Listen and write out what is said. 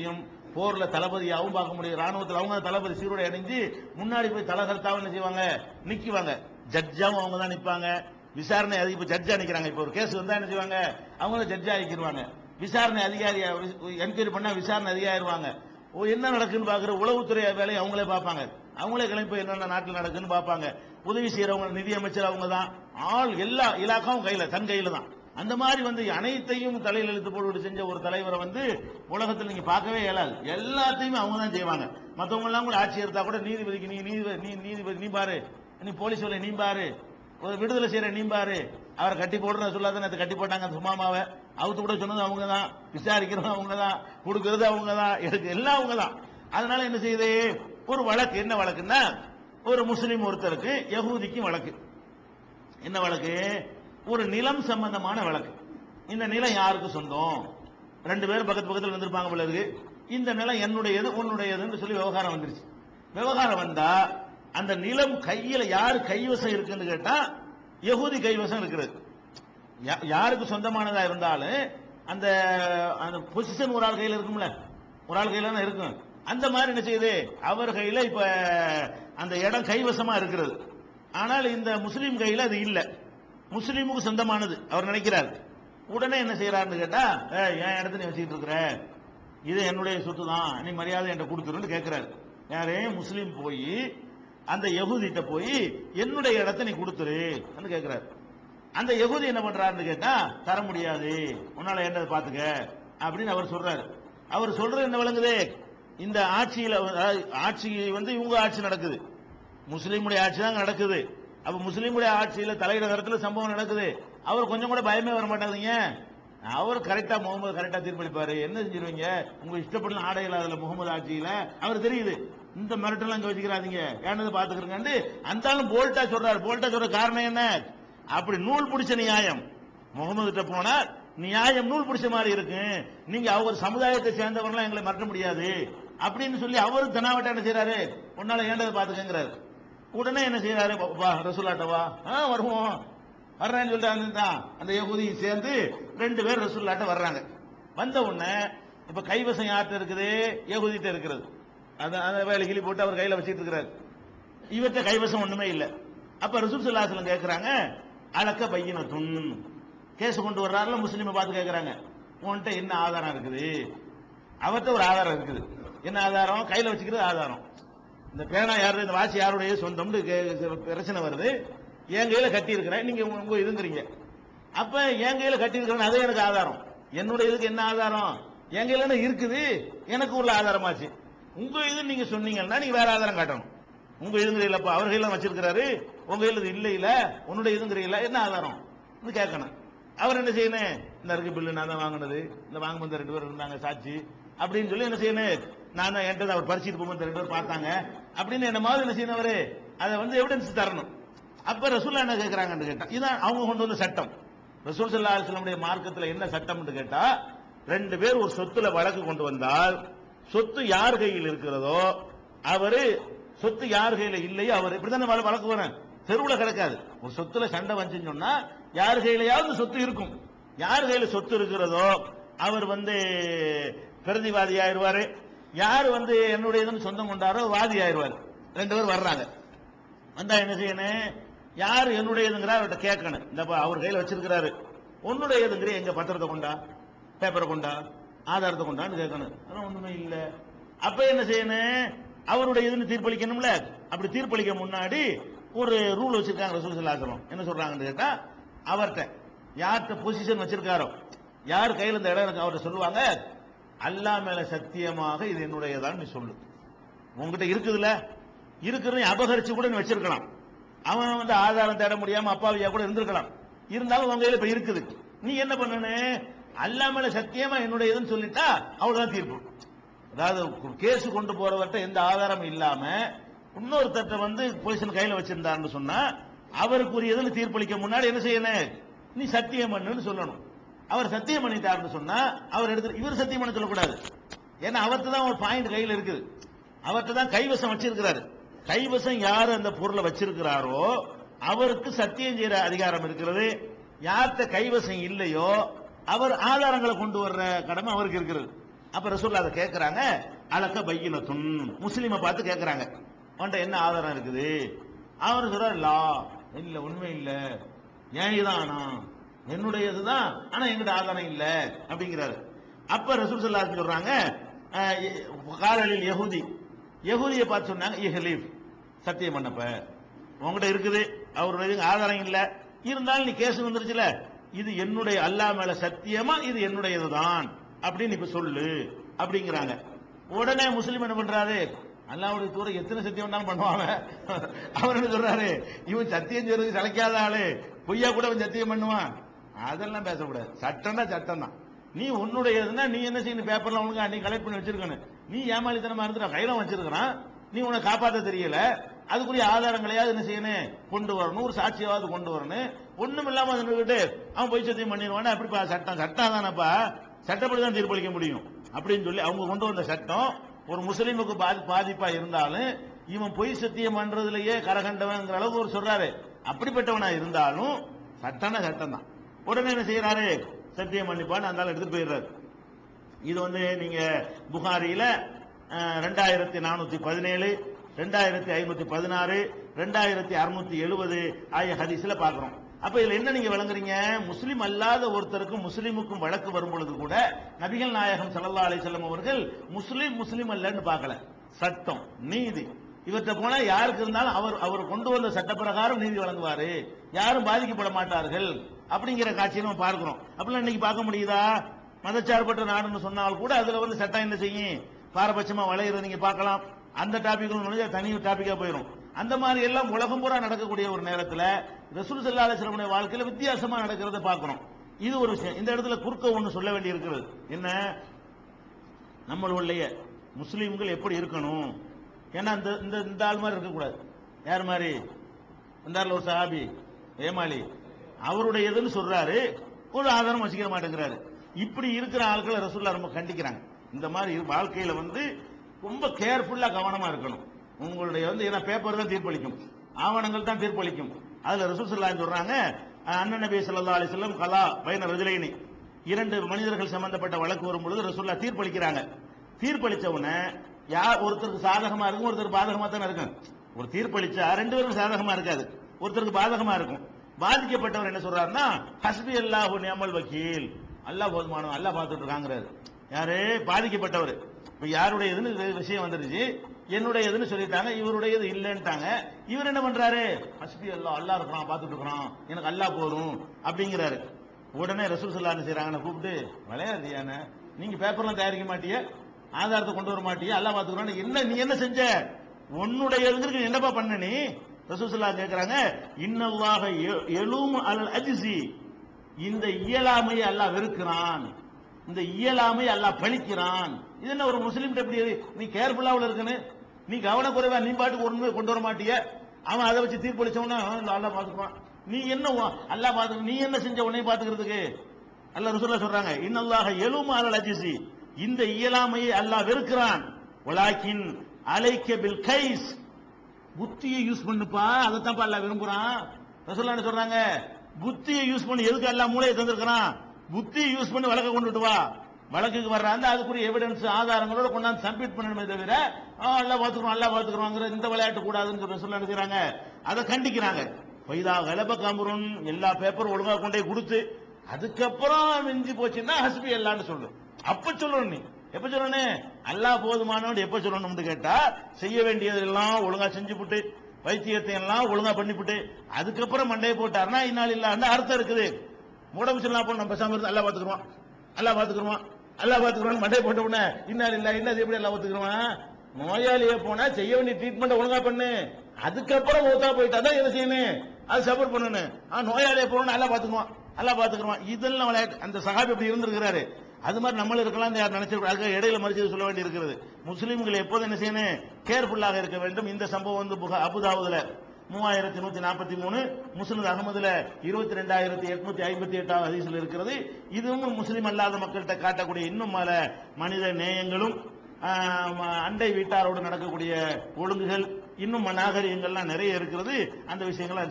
முடியும் போர்ல தளபதியாகவும் பார்க்க முடியும். ராணுவத்தில் அவங்க தளபதி. சீருடை அணிஞ்சு முன்னாடி போய் தலகர்த்தாவும் என்ன செய்வாங்க? நிக்குவாங்க. ஜட்ஜாவும் அவங்க தான் நிற்பாங்க விசாரணை அதிக இப்ப ஜட்ஜா நிக்கிறாங்க. இப்போ ஒரு கேஸ் வந்தா என்ன செய்வாங்க? அவங்க தான் ஜட்ஜா ஆக்கிடுவாங்க விசாரணை அதிகாரி என்கொயரி பண்ணா விசாரணை அதிகாரிவாங்க ஓ என்ன நடக்குன்னு பாக்குற உளவுத்துறை வேலையை அவங்களே பார்ப்பாங்க. அவங்களே கிளம்பி என்னென்ன நாட்டில் நடக்குன்னு பார்ப்பாங்க. உதவி செய்யறவங்க நிதி அமைச்சர் அவங்க தான். ஆள் எல்லா இலாக்காவும் கையில தன் கையில தான். அந்த மாதிரி வந்து அனைத்தையும் தலையில் இழுத்து போட்டு செஞ்ச ஒரு தலைவரை வந்து உலகத்தில் நீங்க பார்க்கவே இயலாது. எல்லாத்தையுமே அவங்க தான் செய்வாங்க. மற்றவங்கெல்லாம் கூட ஆட்சி எடுத்தா கூட நீதிபதிக்கு நீ நீதிபதி நீ நீதிபதி நீ பாரு. நீ போலீஸ் வேலை நீ பாரு. ஒரு விடுதலை செய்யற நீ பாரு. அவரை கட்டி போடுறத சொல்லாத நேற்று கட்டி போட்டாங்க அந்த சும்மாமாவை. அவுத்து கூட சொன்னது அவங்க தான் விசாரிக்கிறதும் அவங்க தான் கொடுக்கறது அவங்க தான் எனக்கு எல்லாம் அவங்க தான் அதனால என்ன செய்யுது? ஒரு வழக்கு. என்ன வழக்குன்னா ஒரு முஸ்லீம் ஒருத்தருக்கு யகூதிக்கும் வழக்கு. என்ன வழக்கு? ஒரு நிலம் சம்பந்தமான வழக்கு இந்த நிலம் யாருக்கு சொந்தம்? ரெண்டு பேரும் பக்கத்து பக்கத்தில் வந்திருப்பாங்க போல இருக்கு. இந்த நிலம் என்னுடையது உன்னுடையதுன்னு சொல்லி விவகாரம் வந்துருச்சு. விவகாரம் வந்தா அந்த நிலம் கையில யார் கைவசம் இருக்குன்னு கேட்டா யகுதி கைவசம் இருக்கிறது. யாருக்கு சொந்தமானதா இருந்தாலும் அந்த அந்த பொசிஷன் ஒரு ஆள் கையில் இருக்கும்ல. ஒரு ஆள் கையில தான் இருக்கும். அந்த மாதிரி என்ன செய்யுது? அவர் கையில இப்ப அந்த இடம் கைவசமா இருக்கிறது. ஆனால் இந்த முஸ்லீம் கையில அது இல்லை. முஸ்லீமுக்கு சொந்தமானது. அவர் நினைக்கிறார் உடனே என்ன செய்யறாருன்னு கேட்டா என் இடத்த நீ வச்சுக்கிட்டு இருக்கிற? இது என்னுடைய சொத்து தான் நீ மரியாதை என்கிட்ட கொடுத்துருன்னு கேட்கிறாரு யாரே முஸ்லீம் போய் அந்த யகுதிட்ட போய் என்னுடைய இடத்த நீ கொடுத்துரு கேட்கிறாரு அந்த யகுதி என்ன பண்றாருன்னு கேட்டா தர முடியாது. உன்னால என்ன பாத்துக்க? அப்படின்னு அவர் சொல்றாரு. அவர் சொல்றது என்ன விளங்குது? இந்த ஆட்சியில ஆட்சி வந்து இவங்க ஆட்சி நடக்குது. முஸ்லீமுடைய ஆட்சி தான் நடக்குது. அப்ப முஸ்லீமுடைய ஆட்சியில தலையிட நேரத்தில் சம்பவம் நடக்குது. அவர் கொஞ்சம் கூட பயமே வர மாட்டாதீங்க அவர் கரெக்டா முகமது கரெக்டா தீர்ப்பளிப்பாரு. என்ன செஞ்சிருவீங்க? உங்க இஷ்டப்படலாம் ஆடை இல்லாத முகமது ஆட்சியில. அவர் தெரியுது. இந்த மிரட்டெல்லாம் இங்க வச்சுக்கிறாதீங்க. ஏன்னது பாத்துக்கிறேங்க அந்தாலும் போல்ட்டா சொல்றாரு. போல்ட்டா சொல்ற காரணம் என்ன? அப்படி நூல் பிடிச்ச நியாயம். முகமது கிட்ட போனா நியாயம் நூல் பிடிச்ச மாதிரி இருக்கு. நீங்க அவர் சமுதாயத்தை சேர்ந்தவங்களாம் எங்களை மறக்க முடியாது. அப்படின்னு சொல்லி அவரு தனாவட்ட என்ன செய்யறாரு உன்னால ஏண்டதை பாத்துக்கங்கிறாரு உடனே என்ன செய்யறாரு வா ரசூல்லாட்ட வா. ஆ வருவோம். வர்றேன்னு சொல்லிட்டு தான் அந்த யகுதியும் சேர்ந்து ரெண்டு பேர் ரசூல்லாட்ட வர்றாங்க. வந்த உடனே இப்ப கைவசம் யார்கிட்ட இருக்குது? யகுதிட்ட இருக்கிறது. அந்த அந்த வேலை கிளி போட்டு அவர் கையில வச்சுட்டு இருக்கிறாரு. இவர்கிட்ட கைவசம் ஒண்ணுமே இல்லை. அப்ப ரசூல் சல்லாசலம் கேக்குறாங்க அழக்க பையன துன். கேஸ் கொண்டு வர்றாருல முஸ்லீமை பார்த்து கேக்குறாங்க உன்கிட்ட என்ன ஆதாரம் இருக்குது? அவர்கிட்ட ஒரு ஆதாரம் இருக்குது. என்ன ஆதாரம்? கையில வச்சுக்கிறது ஆதாரம். இந்த பேனா யாரு இந்த வாட்சி யாருடைய சொந்தம்னு கே- பிரச்சனை வருது. என் கையில் கட்டியிருக்கிறேன். நீங்கள் நீங்க உங்க- இதுங்கிறீங்க அப்ப என் கையில் கட்டியிருக்கிறேன் அதே எனக்கு ஆதாரம். என்னுடைய இதுக்கு என்ன ஆதாரம்? என் கையில் என்ன இருக்குது? எனக்கு உள்ள ஆதாரமாச்சு. உங்க இது நீங்க சொன்னீங்கன்னா நீங்க வேற ஆதாரம் காட்டணும். உங்க இதுங்கிறீங்களப்பா அவர் கையில வச்சிருக்கிறாரு. உங்க கையில் இது இல்லை இல்ல. உன்னுடைய இதுங்கிறீங்களா என்ன ஆதாரம்? இது கேட்கணும். அவர் என்ன செய்யணும்? இந்த இருக்கு பில்லு நான் தான் வாங்கினது. இந்த வாங்க வந்த ரெண்டு பேர் இருந்தாங்க சாட்சி அப்படின்னு சொல்லி என்ன செய்யணும்? நான் தான் என்கிட்ட அவர் பறிச்சிட்டு போகும்போது ரெண்டு பேர் பார்த்தாங்க. அப்படின்னு என்ன மாதிரி என்ன செய்யணும் அதை வந்து எவிடன்ஸ் தரணும். அப்ப ரசூல்லா என்ன கேட்கிறாங்கன்னு கேட்டா இதான் அவங்க கொண்டு வந்த சட்டம். ரசூல் சல்லா அலுவலமுடைய மார்க்கத்தில் என்ன சட்டம்னு கேட்டா ரெண்டு பேர் ஒரு சொத்துல வழக்கு கொண்டு வந்தால் சொத்து யார் கையில் இருக்கிறதோ அவரு சொத்து யார் கையில இல்லையோ அவர் இப்படித்தானே வழக்கு வரேன் தெருவுல கிடக்காது. ஒரு சொத்துல சண்டை வந்துச்சுன்னு சொன்னா யார் கையிலையாவது சொத்து இருக்கும். யார் கையில சொத்து இருக்கிறதோ அவர் வந்து பிரதிவாதி ஆயிடுவாரு யார் வந்து என்னுடையதுன்னு சொந்தம் கொண்டாரோ வாதி ஆயிடுவார். ரெண்டு பேர் வர்றாங்க. வந்தா என்ன செய்யணும் யார் என்னுடையதுங்கிற அவர்கிட்ட கேட்கணும் இந்த அவர் கையில் வச்சிருக்கிறாரு. உன்னுடையதுங்கிற எங்க பத்திரத்தை கொண்டா? பேப்பரை கொண்டா? ஆதாரத்தை கொண்டான்னு கேட்கணும் அதெல்லாம் ஒண்ணுமே இல்லை. அப்ப என்ன செய்யணும் அவருடைய இதுன்னு தீர்ப்பளிக்கணும்ல? அப்படி தீர்ப்பளிக்க முன்னாடி ஒரு ரூல் வச்சிருக்காங்க ரசூல் சல்லாசலம் என்ன சொல்றாங்கன்னு கேட்டா அவர்கிட்ட யார்கிட்ட பொசிஷன் வச்சிருக்காரோ யார் கையில் இந்த இடம் இருக்கு அவர்கிட்ட சொல்லுவாங்க அல்லா மேல சத்தியமாக இது என்னுடையதான் நீ சொல்லு. உங்ககிட்ட இருக்குதுல்ல? இருக்கிறத அபகரிச்சு கூட நீ வச்சிருக்கலாம். அவன் வந்து ஆதாரம் தேட முடியாம அப்பாவியா கூட இருந்திருக்கலாம். இருந்தாலும் உங்க கையில இப்ப இருக்குது. நீ என்ன பண்ணனு? அல்லா மேல சத்தியமா என்னுடையதுன்னு சொல்லிட்டா அவ்வளவுதான் தீர்ப்பு. அதாவது கேஸ் கொண்டு போறவர்கிட்ட எந்த ஆதாரமும் இல்லாம இன்னொருத்தட்ட வந்து பொலிசன் கையில வச்சிருந்தான்னு சொன்னா அவருக்குரியதுன்னு தீர்ப்பளிக்க முன்னாடி என்ன செய்யணும்? நீ சத்தியம் பண்ணுன்னு சொல்லணும். அவர் சத்தியம் பண்ணிட்டாருன்னு சொன்னா அவர் எடுத்து இவர் சத்தியம் பண்ண சொல்லக்கூடாது. ஏன்னா அவர்கிட்ட தான் ஒரு பாயிண்ட் கையில் இருக்குது. அவர்கிட்ட தான் கைவசம் வச்சிருக்கிறாரு. கைவசம் யார் அந்த பொருளை வச்சிருக்கிறாரோ அவருக்கு சத்தியம் செய்யற அதிகாரம் இருக்கிறது. யார்கிட்ட கைவசம் இல்லையோ அவர் ஆதாரங்களை கொண்டு வர்ற கடமை அவருக்கு இருக்கிறது. அப்ப ரசூல் அதை கேட்கறாங்க அலக்க பையினத்துன். முஸ்லீமை பார்த்து கேட்கிறாங்க அவன்கிட்ட என்ன ஆதாரம் இருக்குது? அவர் சொல்றாரு லா இல்ல உண்மை இல்ல. ஏன் இதானா என்னுடையதுதான். ஆனா எங்கிட்ட ஆதாரம் இல்லை அப்படிங்கிறாரு. அப்ப ரசூல் சல்லா சொல்றாங்க காலலில் யகுதி யகுதியை பார்த்து சொன்னாங்க இஹலீஃப் சத்தியம் பண்ணப்ப. உங்ககிட்ட இருக்குது அவருடைய ஆதாரம் இல்லை. இருந்தாலும் நீ கேஸ் வந்துருச்சுல இது என்னுடைய அல்லாஹ் மேல சத்தியமா இது என்னுடையதுதான். அப்படின்னு இப்ப சொல்லு அப்படிங்கிறாங்க. உடனே முஸ்லீம் என்ன பண்றாரு? அல்லாவுடைய தூரம் எத்தனை சத்தியம் வேணாலும் பண்ணுவாங்க. அவர் என்ன சொல்றாரு? இவன் சத்தியம் செய்யறதுக்கு சளைக்காத ஆளு. பொய்யா கூட அவன் சத்தியம் பண்ணுவான். அதெல்லாம் பேசக்கூடாது. சட்டம்னா சட்டம் தான் நீ உன்னுடையதுன்னா நீ என்ன செய்யணும்? பேப்பர்ல உனக்கு நீ கலெக்ட் பண்ணி வச்சிருக்கணும். நீ ஏமாளித்தனமா இருந்துட்டு கையில வச்சிருக்கிறான். நீ உன்னை காப்பாற்ற தெரியல. அதுக்குரிய ஆதாரங்களையாவது என்ன செய்யணும்? கொண்டு வரணும். ஒரு சாட்சியாவது கொண்டு வரணும். ஒண்ணும் இல்லாம இருந்துகிட்டு அவன் பொய் சத்தியம் பண்ணிடுவானே? அப்படிப்பா சட்டம் சட்டம் தானப்பா. சட்டப்படி தான் தீர்ப்பளிக்க முடியும். அப்படின்னு சொல்லி அவங்க கொண்டு வந்த சட்டம் ஒரு முஸ்லீமுக்கு பாதி பாதிப்பா இருந்தாலும் இவன் பொய் சத்தியம் பண்றதுலயே கரகண்டவன்ங்கிற அளவுக்கு ஒரு சொல்றாரு. அப்படிப்பட்டவனா இருந்தாலும் சட்டம்னா சட்டம் தான் உடனே என்ன செய்யறாரு? சத்தியம் பண்ணிப்பான்னு அந்த எடுத்துட்டு போயிடுறாரு. இது வந்து நீங்க புகாரியில ரெண்டாயிரத்தி நானூத்தி பதினேழு ரெண்டாயிரத்தி ஐநூத்தி பதினாறு ரெண்டாயிரத்தி அறுநூத்தி எழுபது ஆகிய ஹதீஸ்ல பாக்குறோம் அப்ப இதுல என்ன நீங்க விளங்குறீங்க? முஸ்லீம் அல்லாத ஒருத்தருக்கும் முஸ்லீமுக்கும் வழக்கு வரும் பொழுது கூட நபிகள் நாயகம் சல்லா அலைஹி வஸல்லம் அவர்கள் முஸ்லீம் முஸ்லீம் அல்லன்னு பார்க்கல. சட்டம் நீதி. இவற்றை போனா யாருக்கு இருந்தாலும் அவர் அவர் கொண்டு வந்த சட்ட பிரகாரம் நீதி வழங்குவாரு. யாரும் பாதிக்கப்பட மாட்டார்கள். அப்படிங்கிற காட்சியை நம்ம பார்க்கிறோம். அப்படிலாம் இன்னைக்கு பார்க்க முடியுதா? மதச்சார்பற்ற நாடுன்னு சொன்னால் கூட அதுல வந்து சட்டம் என்ன செய்யும்? பாரபட்சமா வளையிறது நீங்க பார்க்கலாம். அந்த டாபிக் நுழைஞ்சா தனி டாபிக்கா போயிடும் அந்த மாதிரி எல்லாம் உலகம் பூரா நடக்கக்கூடிய ஒரு நேரத்தில் ரசூல் சல்லா அலிஸ்லமுடைய வாழ்க்கையில வித்தியாசமா நடக்கிறத பார்க்கிறோம். இது ஒரு விஷயம். இந்த இடத்துல குறுக்க ஒன்று சொல்ல வேண்டி இருக்கிறது என்ன? நம்மளுடைய முஸ்லீம்கள் எப்படி இருக்கணும்? ஏன்னா இந்த இந்த இந்த ஆள் மாதிரி இருக்கக்கூடாது. யார் மாதிரி? இந்த ஒரு சஹாபி ஏமாளி. அவருடையதுன்னு சொல்றாரு. ஒரு ஆதாரம் வச்சுக்க மாட்டேங்கிறாரு. இப்படி இருக்கிற ஆட்களை ரசூல்லா ரொம்ப கண்டிக்கிறாங்க. இந்த மாதிரி வாழ்க்கையில வந்து ரொம்ப கேர்ஃபுல்லா கவனமா இருக்கணும். உங்களுடைய வந்து ஏன்னா பேப்பர் தான் தீர்ப்பளிக்கும். ஆவணங்கள் தான் தீர்ப்பளிக்கும். அதுல ரசூல் சொல்லா சொல்றாங்க? அண்ணன் நபி ஸல்லல்லாஹு அலைஹி கலா பைன ரஜுலைனி. இரண்டு மனிதர்கள் சம்பந்தப்பட்ட வழக்கு வரும்பொழுது ரசூல்லா தீர்ப்பளிக்கிறாங்க. தீர்ப்பளிச்ச உடனே யார் ஒருத்தருக்கு சாதகமா இருக்கும் ஒருத்தருக்கு பாதகமா தானே இருக்கும். ஒரு தீர்ப்பளிச்சா ரெண்டு பேருக்கும் சாதகமா இருக்காது. ஒருத்தருக்கு பாதகமா இருக்கும். பாதிக்கப்பட்டவர் என்ன சொல்றாருன்னா ஹஸ்பி அல்லாஹு நியமல் வக்கீல். அல்லாஹ் போதுமானவன் அல்லாஹ் பார்த்துட்டு இருக்காங்கிறாரு. யாரு? பாதிக்கப்பட்டவர். இப்போ யாருடையதுன்னு இதுன்னு விஷயம் வந்துருச்சு. என்னுடையதுன்னு சொல்லிட்டாங்க இவருடையது இல்லைன்ட்டாங்க. இவர் என்ன பண்றாரு? ஹஸ்பி அல்லாஹ் அல்லாஹ் இருக்கிறான் பார்த்துட்டு இருக்கிறான். எனக்கு அல்லாஹ் போதும். அப்படிங்கிறாரு. உடனே ரசூல் சல்லா என்ன செய்றாங்கன்னு கூப்பிட்டு விளையாடுறியானே நீங்க பேப்பர்லாம் தயாரிக்க மாட்டிய? ஆதாரத்தை கொண்டு வர மாட்டிய? அல்லாஹ் பார்த்துக்கிறான். என்ன நீ என்ன செஞ்ச? உன்னுடையதுங்கிறது என்னப்பா பண்ண நீ? ரசூல் கேட்கிறாங்க இன்னல்லாக எ- எழும் அல் அஜிசி. இந்த இயலாமையை அல்லாஹ் வெறுக்கிறான். இந்த இயலாமை அல்லாஹ் பழிக்கிறான். இது என்ன ஒரு முஸ்லீம் எப்படி நீ கேர்ஃபுல்லா இருக்கணும் நீ கவனக்குறைவா நீ பாட்டுக்கு ஒன்று கொண்டு வர மாட்டிய. அவன் அதை வச்சு தீர்ப்பளிச்சவனா அல்லா பாத்துக்குவான் நீ என்ன அல்லா அல்லாஹ் பாத்து நீ என்ன செஞ்ச உன்னை பாத்துக்கிறதுக்கு அல்ல ரசூல்லா சொல்றாங்க இன்னல்லாக எழும் அல் அஜிசி. இந்த இயலாமையை அல்லாஹ் வெறுக்கிறான். உலாக்கின் அலைக்க பில் கைஸ். புத்தியை யூஸ் பண்ணுப்பா அதைத்தான் எல்லாம் விரும்புறான். ரசோல்லா என்ன சொல்றாங்க புத்தியை யூஸ் பண்ணி எதுக்கு எல்லாம் மூளையை தந்திருக்கிறான் புத்தியை யூஸ் பண்ணி வழக்க கொண்டுட்டு வா. வழக்குக்கு வர்றாங்க அதுக்குரிய எவிடன்ஸ் ஆதாரங்களோட கொண்டாந்து சப்மிட் பண்ணணுமே தவிர ஆ, எல்லாம் பாத்துக்கிறோம் எல்லாம் பாத்துக்கிறோங்கிற இந்த விளையாட்டு கூடாதுன்னு சொல்ல நினைக்கிறாங்க அதை கண்டிக்கிறாங்க. பைதா கலப காமருன் எல்லா பேப்பரும் ஒழுங்காக கொண்டே கொடுத்து அதுக்கப்புறம் மிஞ்சி போச்சுன்னா ஹஸ்பி எல்லான்னு சொல்லு. அப்ப சொல்லணும் நீ. எப்ப சொல்லணும்? அல்லா போதுமானவன் எப்ப சொல்லணும்னு கேட்டா செய்ய வேண்டியதெல்லாம் ஒழுங்கா விட்டு வைத்தியத்தை எல்லாம் ஒழுங்கா பண்ணிப்புட்டு அதுக்கப்புறம் மண்டையை போட்டாருன்னா இந்நாள் இல்ல அர்த்தம் இருக்குது. உடம்பு சொல்லலாம் போ நம்ம பேசாம இருந்து அல்லா பாத்துக்கிறோம் அல்லா பாத்துக்கிறோம் அல்லா பாத்துக்கிறோம் மண்டையை போட்ட உடனே இன்னால் இல்ல இன்னது எப்படி அல்லா பாத்துக்கிறோம் நோயாளியே போனா செய்ய வேண்டிய ட்ரீட்மெண்ட் ஒழுங்கா பண்ணு. அதுக்கப்புறம் ஊத்தா போயிட்டா தான் என்ன செய்யணும்? அது சப்போர்ட் பண்ணணும். ஆ நோயாளியை நல்லா பாத்துக்குவான் நல்லா பாத்துக்கிறோம் இதெல்லாம் விளையாட்டு. அந்த சகாபி எப்படி இருந்திருக்கிறாரு. அது மாதிரி நம்மளும் இருக்கலாம் யார் நினைச்சிருக்காங்க இடையில மறிச்சு சொல்ல வேண்டி இருக்கிறது முஸ்லீம்கள் எப்போதும் என்ன செய்யணும்? கேர்ஃபுல்லாக இருக்க வேண்டும். இந்த சம்பவம் வந்து புகா- மூவாயிரத்தி நூத்தி நாற்பத்தி மூணு முஸ்லிம் அகமதுல இருபத்தி ரெண்டாயிரத்தி எட்நூத்தி ஐம்பத்தி எட்டாவது ஹதீஸ்ல இருக்கிறது. இதுவும் முஸ்லீம் அல்லாத மக்கள்கிட்ட காட்டக்கூடிய இன்னும் பல மனித நேயங்களும் அண்டை வீட்டாரோடு நடக்கக்கூடிய ஒழுங்குகள் இன்னும் நாகரிகங்கள்லாம் நிறைய இருக்கிறது. அந்த விஷயங்களை